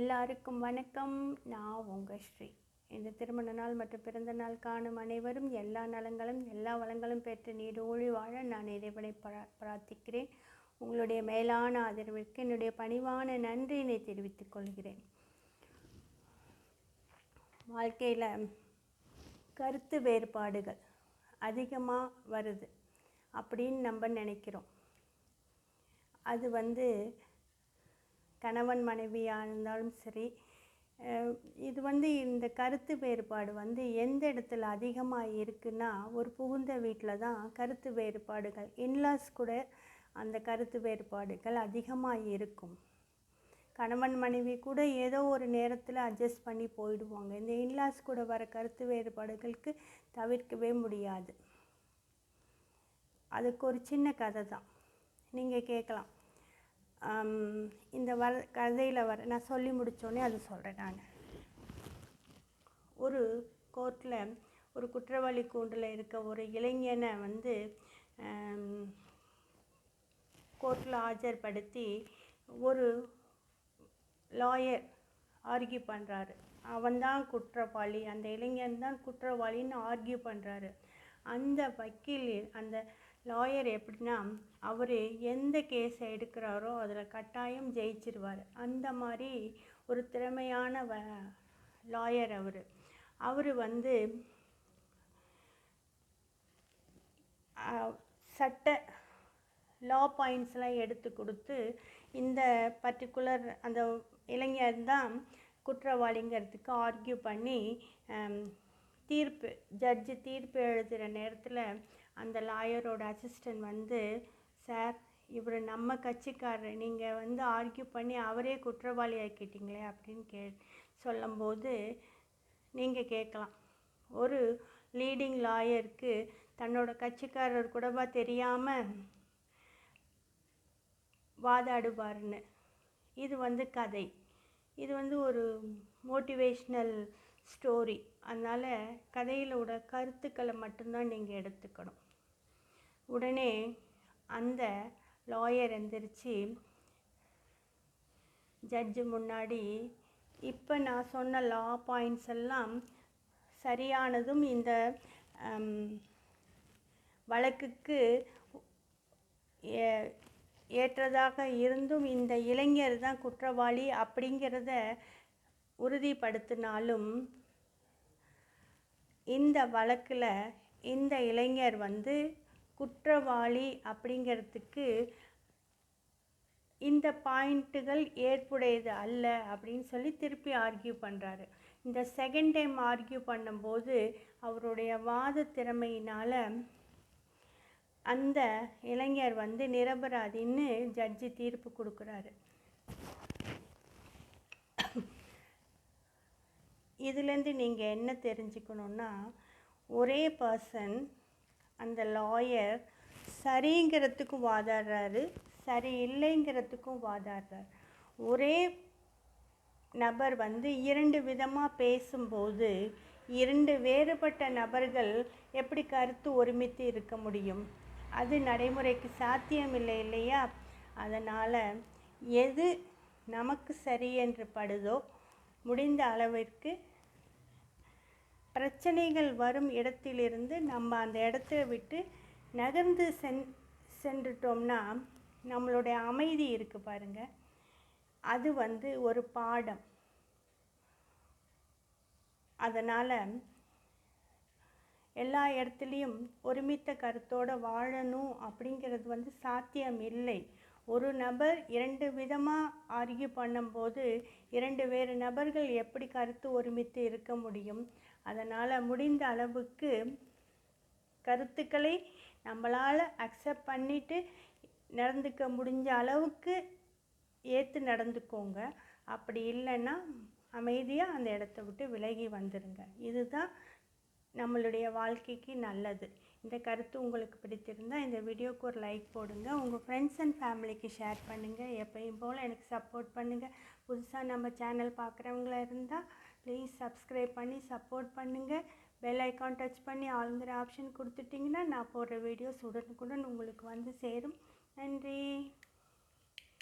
எல்லாருக்கும் வணக்கம். நான் உங்கள் ஸ்ரீ. இந்த திருமண நாள் மற்றும் பிறந்த நாள் காணும் அனைவரும் எல்லா நலங்களும் எல்லா வளங்களும் பெற்று நீடோழி வாழ நான் இறைவனை பிரா பிரார்த்திக்கிறேன். உங்களுடைய மேலான ஆதரவிற்கு என்னுடைய பணிவான நன்றியினை தெரிவித்துக் கொள்கிறேன். வாழ்க்கையில் கருத்து வேறுபாடுகள் அதிகமாக வருது அப்படின்னு நம்ம நினைக்கிறோம். அது வந்து கணவன் மனைவியாக இருந்தாலும் சரி இது வந்து இந்த கருத்து வேறுபாடு வந்து எந்த இடத்துல அதிகமாக இருக்குன்னா ஒரு புகுந்த வீட்டில் தான் கருத்து வேறுபாடுகள் இன்லாஸ் கூட அந்த கருத்து வேறுபாடுகள் அதிகமாக இருக்கும். கணவன் மனைவி கூட ஏதோ ஒரு நேரத்தில் அட்ஜஸ்ட் பண்ணி போயிடுவாங்க. இந்த இன்லாஸ் கூட வர கருத்து வேறுபாடுகளுக்கு தவிர்க்கவே முடியாது. அதுக்கு ஒரு சின்ன கதை தான். நீங்கள் கேட்கலாம் இந்த வர கதையில் வர நான் சொல்லி முடித்தோடனே அது சொல்கிறேன் நான். ஒரு கோர்ட்டில் ஒரு குற்றவாளி கூண்டில் இருக்க ஒரு இளைஞனை வந்து கோர்ட்டில் ஆஜர்படுத்தி ஒரு லாயர் ஆர்கியூ பண்ணுறாரு அவன்தான் குற்றவாளி. அந்த இளைஞன் தான் குற்றவாளின்னு ஆர்கியூ பண்ணுறாரு அந்த வக்கீல் அந்த லாயர் எப்படின்னா அவர் எந்த கேஸை எடுக்கிறாரோ அதில் கட்டாயம் ஜெயிச்சிருவார். அந்த மாதிரி ஒரு திறமையான வ லாயர் அவர். அவர் வந்து சட்ட லா பாயிண்ட்ஸ்லாம் எடுத்து கொடுத்து இந்த பர்டிகுலர் அந்த இளைஞர் தான் குற்றவாளிங்கிறதுக்கு ஆர்கியூ பண்ணி தீர்ப்பு ஜட்ஜு தீர்ப்பு எழுதுகிற நேரத்தில் அந்த லாயரோட அசிஸ்டன்ட் வந்து சார் இவர் நம்ம கட்சிக்காரர். நீங்கள் வந்து ஆர்கியூ பண்ணி அவரே குற்றவாளி ஆக்கிட்டீங்களே அப்படின்னு கே சொல்லும்போது நீங்கள் கேட்கலாம். ஒரு லீடிங் லாயருக்கு தன்னோட கட்சிக்காரர் கூடவா தெரியாமல் வாதாடுவார்னு இது வந்து கதை. இது வந்து ஒரு மோட்டிவேஷ்னல் ஸ்டோரி அதனால் கதையிலோட கருத்துக்களை மட்டும்தான் நீங்கள் எடுத்துக்கணும். உடனே அந்த லாயர் எந்திரிச்சு ஜட்ஜு முன்னாடி இப்போ நான் சொன்ன லா பாயிண்ட்ஸ் எல்லாம் சரியானதும் இந்த வழக்குக்கு ஏ- ஏற்றதாக இருந்தும் இந்த இளைஞர் தான் குற்றவாளி அப்படிங்கிறத உறுதிப்படுத்தினாலும் இந்த வழக்கில் இந்த இளைஞர் வந்து குற்றவாளி அப்படிங்கிறதுக்கு இந்த பாயிண்ட்டுகள் ஏற்புடையது அல்ல அப்படின்னு சொல்லி திருப்பி ஆர்கியூ பண்ணுறாரு இந்த செகண்ட் டைம் ஆர்கியூ பண்ணும்போது அவருடைய வாத திறமையினால் அந்த இளைஞர் வந்து நிரபராதின்னு ஜட்ஜி தீர்ப்பு கொடுக்குறாரு. இதுலேருந்து நீங்கள் என்ன தெரிஞ்சுக்கணுன்னா ஒரே பர்சன் அந்த லாயர் சரிங்கிறதுக்கும் வாதாடுறாரு சரி இல்லைங்கிறதுக்கும் வாதாடுறார். ஒரே நபர் வந்து இரண்டு விதமாக பேசும்போது இரண்டு வேறுபட்ட நபர்கள் எப்படி கருத்து ஒருமித்து இருக்க முடியும்? அது நடைமுறைக்கு சாத்தியமில்லை இல்லையா? அதனால் எது நமக்கு சரி என்று படுதோ முடிந்த அளவிற்கு பிரச்சனைகள் வரும் இடத்திலிருந்து நம்ம அந்த இடத்த விட்டு நகர்ந்து சென் சென்றுட்டோம்னா நம்மளுடைய அமைதி இருக்குது பாருங்கள் அது வந்து ஒரு பாடம். அதனால் எல்லா இடத்துலையும் ஒருமித்த கருத்தோடு வாழணும் அப்படிங்கிறது வந்து சாத்தியம் இல்லை. ஒரு நபர் இரண்டு விதமாக ஆர்கியூ பண்ணும்போது இரண்டு வேறு நபர்கள் எப்படி கருத்து ஒருமித்து இருக்க முடியும்? அதனால் முடிந்த அளவுக்கு கருத்துக்களை நம்மளால் அக்செப்ட் பண்ணிட்டு நடந்துக்க முடிஞ்ச அளவுக்கு ஏற்று நடந்துக்கோங்க. அப்படி இல்லைன்னா அமைதியாக அந்த இடத்த விட்டு விலகி வந்துடுங்க இதுதான் நம்மளுடைய வாழ்க்கைக்கு நல்லது. இந்த கருத்து உங்களுக்கு பிடித்திருந்தால் இந்த வீடியோக்கு ஒரு லைக் போடுங்க. உங்கள் ஃப்ரெண்ட்ஸ் அண்ட் ஃபேமிலிக்கு ஷேர் பண்ணுங்கள் எப்பயும் போல் எனக்கு சப்போர்ட் பண்ணுங்கள் புதுசாக நம்ம சேனல் பார்க்குறவங்களா இருந்தால் ப்ளீஸ் சப்ஸ்கிரைப் பண்ணி சப்போர்ட் பண்ணுங்கள் பெல் ஐக்கான் டச் பண்ணி ஆளுங்கிற ஆப்ஷன் கொடுத்துட்டிங்கன்னா நான் போடுற வீடியோஸ் உடனுக்குடன் உங்களுக்கு வந்து சேரும். நன்றி.